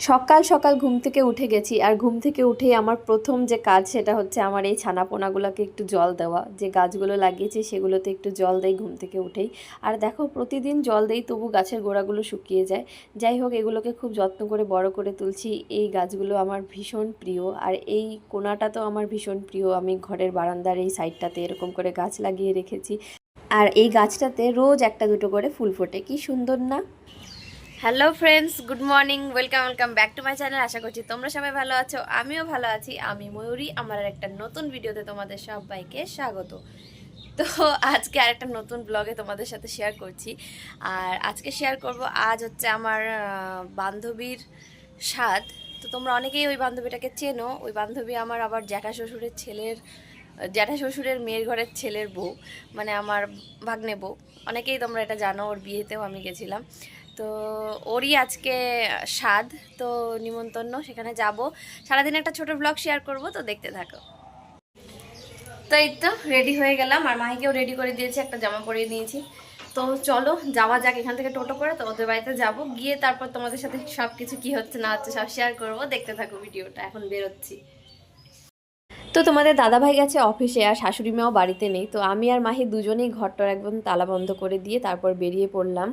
সকাল সকাল ঘুম থেকে উঠে গেছি আর ঘুম থেকে উঠেই আমার প্রথম যে কাজ সেটা হচ্ছে আমার এই ছানাপোনাগুলোকে একটু জল দেওয়া। যে গাছগুলো লাগিয়েছি সেগুলোতে একটু জল দেই ঘুম থেকে উঠেই। আর দেখো প্রতিদিন জল দেই, তবু গাছের গোড়াগুলো শুকিয়ে যায়। যাই হোক, এগুলোকে খুব যত্ন করে বড় করে তুলছি। এই গাছগুলো আমার ভীষণ প্রিয়। আর এই কোনাটা তো আমার ভীষণ প্রিয়। আমি ঘরের বারান্দার এই সাইডটাতে এরকম করে গাছ লাগিয়ে রেখেছি। আর এই গাছটাতে রোজ একটা দুটো করে ফুল ফোটে। কি সুন্দর না? Hello friends good morning welcome welcome back to my channel আশা করছি তোমরা সবাই ভালো আছো। আমিও ভালো আছি। আমি ময়ূরী। আমার একটা নতুন ভিডিওতে তোমাদের সবাইকে স্বাগত। তো আজকে আর একটা নতুন ব্লগে তোমাদের সাথে শেয়ার করছি। আর আজকে শেয়ার করব আজ হচ্ছে আমার বান্ধবীর স্বাদ তো তোমরা অনেকেই ওই বান্ধবীটাকে চেনো। ওই বান্ধবী আমার আবার জ্যাঠা শ্বশুরের ছেলের, জ্যাঠা শ্বশুরের মেয়ের ঘরের ছেলের বউ। মানে আমার ভাগ্নে বউ। অনেকেই তোমরা এটা জানো। ওর বিয়েতেও আমি গেছিলাম। তো ওরই আজকে স্বাদ, তো নিমন্তন্ন সেখানে যাব। সারাদিন একটা ছোট ব্লগ শেয়ার করব, তো দেখতে থাকো। তো এই তো রেডি হয়ে গেলাম। আর মাহিকেও রেডি করে দিয়েছি, একটা জামা পরিয়ে নিয়েছি। তো চলো, যাওয়া যাক এখান থেকে টোটো করে, তো ওদের বাড়িতে যাব। গিয়ে তারপর তোমাদের সাথে সব কিছু কী হচ্ছে, না হচ্ছে, সব শেয়ার করব। দেখতে থাকো ভিডিওটা, এখন বেরোচ্ছি। তো তোমাদের দাদাভাই গেছে অফিসে আর শাশুড়ি মাও বাড়িতে নেই। তো আমি আর মাহি দুজনেই ঘরটার একদম তালা বন্ধ করে দিয়ে তারপর বেরিয়ে পড়লাম।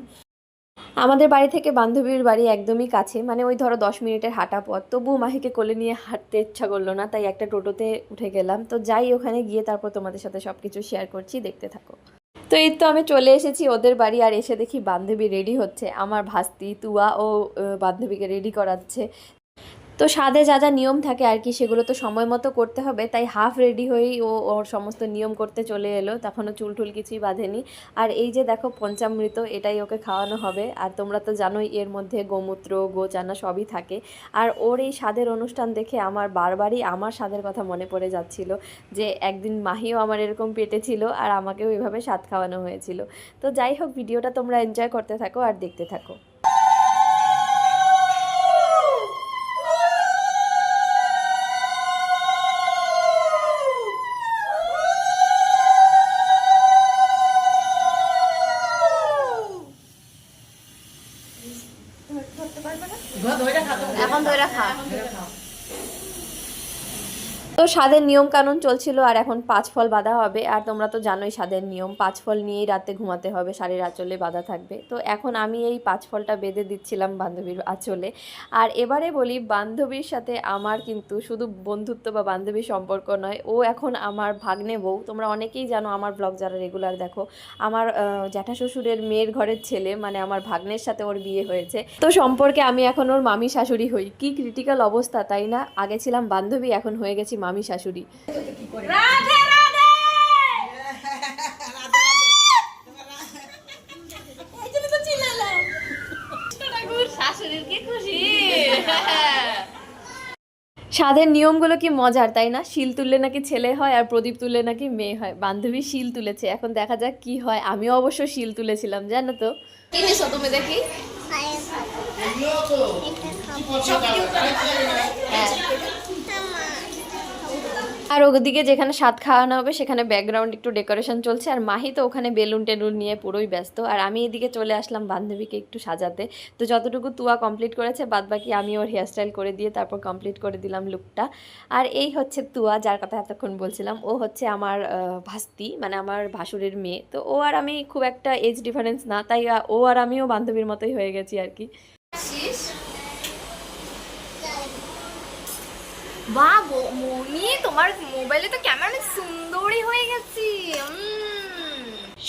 আমাদের বাড়ি থেকে বান্ধবীর বাড়ি একদমই কাছে। মানে ওই ধরো দশ মিনিটের হাঁটা পথ। তবু মাহিকে কোলে নিয়ে হাঁটতে ইচ্ছা করল না, তাই একটা টোটোতে উঠে গেলাম। তো যাই ওখানে গিয়ে তারপর তোমাদের সাথে সব কিছু শেয়ার করছি, দেখতে থাকো। তো এই তো আমি চলে এসেছি ওদের বাড়ি, আর এসে দেখি বান্ধবী রেডি হচ্ছে। আমার ভাস্তি, তুয়া ও বান্ধবীকে রেডি করাচ্ছে। তো স্বাদে যা যা নিয়ম থাকে আর কি, সেগুলো তো সময় মতো করতে হবে। তাই হাফ রেডি হয়েই ও, ওর সমস্ত নিয়ম করতে চলে এলো। তখনও চুল টুল কিছুই বাঁধেনি। আর এই যে দেখো পঞ্চামৃত, এটাই ওকে খাওয়ানো হবে। আর তোমরা তো জানোই এর মধ্যে গোমূত্র, গোচানা সবই থাকে। আর ওর এই স্বাদের অনুষ্ঠান দেখে আমার বারবারই আমার স্বাদের কথা মনে পড়ে যাচ্ছিল যে একদিন মাহিও আমার এরকম পেটে ছিল আর আমাকেও এভাবে স্বাদ খাওয়ানো হয়েছিল। তো যাই হোক, ভিডিওটা তোমরা এনজয় করতে থাকো আর দেখতে থাকো। এখন ধরে খা তো স্বাদের নিয়ম কানুন চলছিল আর এখন পাঁচ ফল বাঁধা হবে। আর তোমরা তো জানোই স্বাদের নিয়ম, পাঁচ ফল নিয়েই রাতে ঘুমাতে হবে শাড়ির আঁচলে বাঁধা থাকবে। তো এখন আমি এই পাঁচ ফলটা বেঁধে দিচ্ছিলাম বান্ধবীর আঁচলে। আর এবারে বলি, বান্ধবীর সাথে আমার কিন্তু শুধু বন্ধুত্ব বা বান্ধবীর সম্পর্ক নয়, ও এখন আমার ভাগ্নে বউ। তোমরা অনেকেই জানো আমার ব্লগ যারা রেগুলার দেখো, আমার জ্যাঠা শ্বশুরের মেয়ের ঘরের ছেলে মানে আমার ভাগ্নের সাথে ওর বিয়ে হয়েছে। তো সম্পর্কে আমি এখন ওর মামি শাশুড়ি হই। কি ক্রিটিক্যাল অবস্থা, তাই না? আগে ছিলাম বান্ধবী, এখন হয়ে গেছি মামি শাশুড়ি। স্বাদের নিয়মগুলো কি মজার তাই না? শিল তুললে নাকি ছেলে হয় আর প্রদীপ তুললে নাকি মেয়ে হয়। বান্ধবী শিল তুলেছে এখন দেখা যাক কি হয়। আমিও অবশ্য শিল তুলেছিলাম জানো তো। কি তুমি দেখি? আর ওদিকে যেখানে স্বাদ খাওয়ানো হবে, সেখানে ব্যাকগ্রাউন্ড একটু ডেকোরেশন চলছে। আর মাহি তো ওখানে বেলুন টেলুন নিয়ে পুরোই ব্যস্ত। আর আমি এদিকে চলে আসলাম বান্ধবীকে একটু সাজাতে। তো যতটুকু তুয়া কমপ্লিট করেছে বাদ বাকি আমি ওর হেয়ারস্টাইল করে দিয়ে তারপর কমপ্লিট করে দিলাম লুকটা আর এই হচ্ছে তুয়া, যার কথা এতক্ষণ বলছিলাম। ও হচ্ছে আমার ভাস্তি মানে আমার ভাসুরের মেয়ে। তো ও আর আমি খুব একটা এজ ডিফারেন্স না, তাই ও আর আমিও বান্ধবীর মতোই হয়ে গেছি আর কি। ব- মনি তোমার মোবাইলে তো ক্যামেরা সুন্দরই হয়ে গেছি।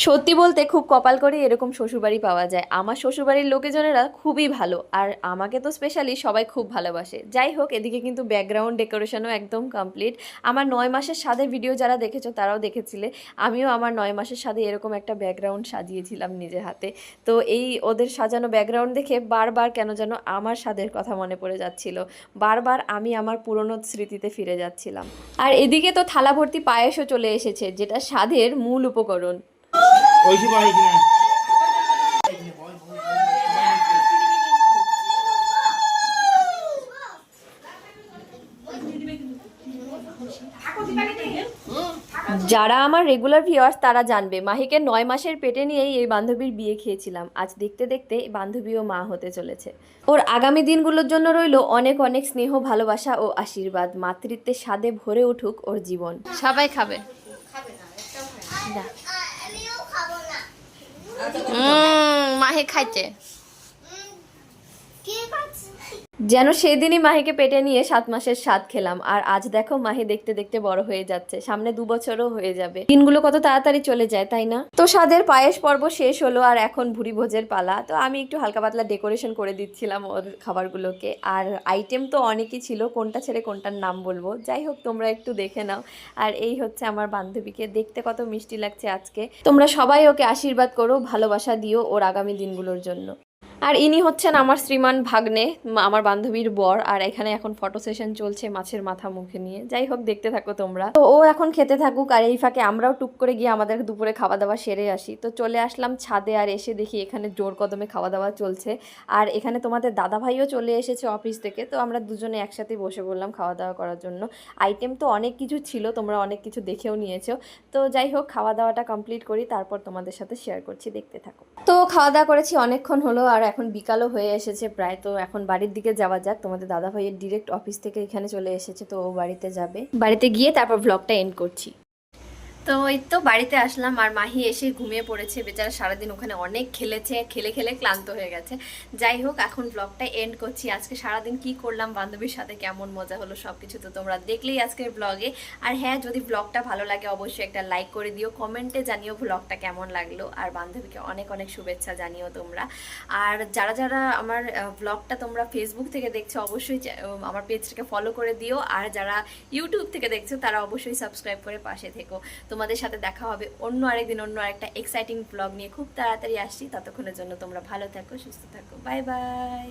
সত্যি বলতে খুব কপাল করে এরকম শ্বশুরবাড়ি পাওয়া যায়। আমার শ্বশুরবাড়ির লোকেজনেরা খুবই ভালো আর আমাকে তো স্পেশালি সবাই খুব ভালোবাসে। যাই হোক, এদিকে কিন্তু ব্যাকগ্রাউন্ড ডেকোরেশনও একদম কমপ্লিট আমার নয় মাসের স্বাদের ভিডিও যারা দেখেছ তারাও দেখেছিলে। আমিও আমার নয় মাসের স্বাদে এরকম একটা ব্যাকগ্রাউন্ড সাজিয়েছিলাম নিজের হাতে। তো এই ওদের সাজানো ব্যাকগ্রাউন্ড দেখে বারবার কেন যেন আমার স্বাদের কথা মনে পড়ে যাচ্ছিল। বারবার আমি আমার পুরনো স্মৃতিতে ফিরে যাচ্ছিলাম। আর এদিকে তো থালা ভর্তি পায়েসও চলে এসেছে, যেটা স্বাদের মূল উপকরণ। ঐশী কিনা। যারা আমার রেগুলার ভিউয়ার্স তারা জানবে মাহিকে নয় মাসের পেটে নিয়েই এই বান্ধবীর বিয়ে খেয়েছিলাম। আজ দেখতে দেখতে এই বান্ধবীও মা হতে চলেছে। ওর আগামী দিনগুলোর জন্য রইল অনেক অনেক স্নেহ ভালোবাসা ও আশীর্বাদ। মাতৃত্বের স্বাদে ভরে উঠুক ওর জীবন। সবাই খাবে। দা। উম, মাহি খাইছে যেন সেদিনই মাহিকে পেটে নিয়ে সাত মাসের স্বাদ খেলাম। আর আজ দেখো মাহি দেখতে দেখতে বড় হয়ে যাচ্ছে। সামনে দু বছরও হয়ে যাবে। দিনগুলো কত তাড়াতাড়ি চলে যায়, তাই না? তো স্বাদের পায়েস পর্ব শেষ হলো আর এখন ভুরি ভোজের পালা। তো আমি একটু হালকা পাতলা ডেকোরেশন করে দিচ্ছিলাম ওর খাবারগুলোকে। আর আইটেম তো অনেকই ছিল, কোনটা ছেড়ে কোনটার নাম বলব। যাই হোক, তোমরা একটু দেখে নাও। আর এই হচ্ছে আমার বান্ধবীকে। দেখতে কত মিষ্টি লাগছে আজকে। তোমরা সবাই ওকে আশীর্বাদ করো, ভালোবাসা দিও ওর আগামী দিনগুলোর জন্য। আর ইনি হচ্ছেন আমার শ্রীমান ভাগ্নে আমার বান্ধবীর বর, আর এখানে এখন ফটো সেশন চলছে মাছের মাথা মুখে নিয়ে। যাই হোক, দেখতে থাকো তোমরা। তো ও এখন খেতে থাকুক, আর এই ফাঁকে আমরাও টুক করে গিয়ে আমাদের দুপুরে খাওয়া দাওয়া সেরে আসি। তো চলে আসলাম ছাদে, আর এসে দেখি এখানে জোর কদমে খাওয়া দাওয়া চলছে। আর এখানে তোমাদের দাদা ভাইও চলে এসেছে অফিস থেকে, তো আমরা দুজনে একসাথে বসে পড়লাম খাওয়া দাওয়া করার জন্য। আইটেম তো অনেক কিছু ছিল, তোমরা অনেক কিছু দেখেও নিয়েছো। তো যাই হোক খাওয়া দাওয়াটা কমপ্লিট করি, তারপর তোমাদের সাথে শেয়ার করছি, দেখতে থাকো। তো খাওয়া দাওয়া করেছি, অনেকক্ষণ হলো, আর এখন বিকালও হয়ে এসেছে, প্রায় তো এখন বাড়ির দিকে যাওয়া যাক। তোমাদের দাদা ভাইয়ের ডিরেক্ট অফিস থেকে এখানে চলে এসেছে, তো ও বাড়িতে যাবে। বাড়িতে গিয়ে তারপর ব্লগটা এন্ড করছি। তো এই তো বাড়িতে আসলাম আর মাহি এসে ঘুমিয়ে পড়েছে। বেচারা সারাদিন ওখানে অনেক খেলেছে, খেলে খেলে ক্লান্ত হয়ে গেছে। যাই হোক, এখন ব্লগটা এন্ড করছি। আজকে সারাদিন কি করলাম, বান্ধবীর সাথে কেমন মজা হলো সব কিছু তো তোমরা দেখলেই আজকের ব্লগে আর হ্যাঁ যদি ব্লগটা ভালো লাগে অবশ্যই একটা লাইক করে দিও কমেন্টে জানিও ব্লগটা কেমন লাগল। আর বান্ধবীকে অনেক অনেক শুভেচ্ছা জানিও তোমরা। আর যারা যারা আমার ব্লগটা তোমরা ফেসবুক থেকে দেখছ, অবশ্যই আমার পেজটাকে ফলো করে দিও। আর যারা ইউটিউব থেকে দেখছ, তারা অবশ্যই সাবস্ক্রাইব করে পাশে থেকো। তোমাদের সাথে দেখা হবে অন্য আরেকদিন, অন্য আরেকটা এক্সাইটিং ব্লগ নিয়ে। খুব তাড়াতাড়ি আসছি। ততক্ষণের জন্য তোমরা ভালো থাকো, সুস্থ থাকো। Bye bye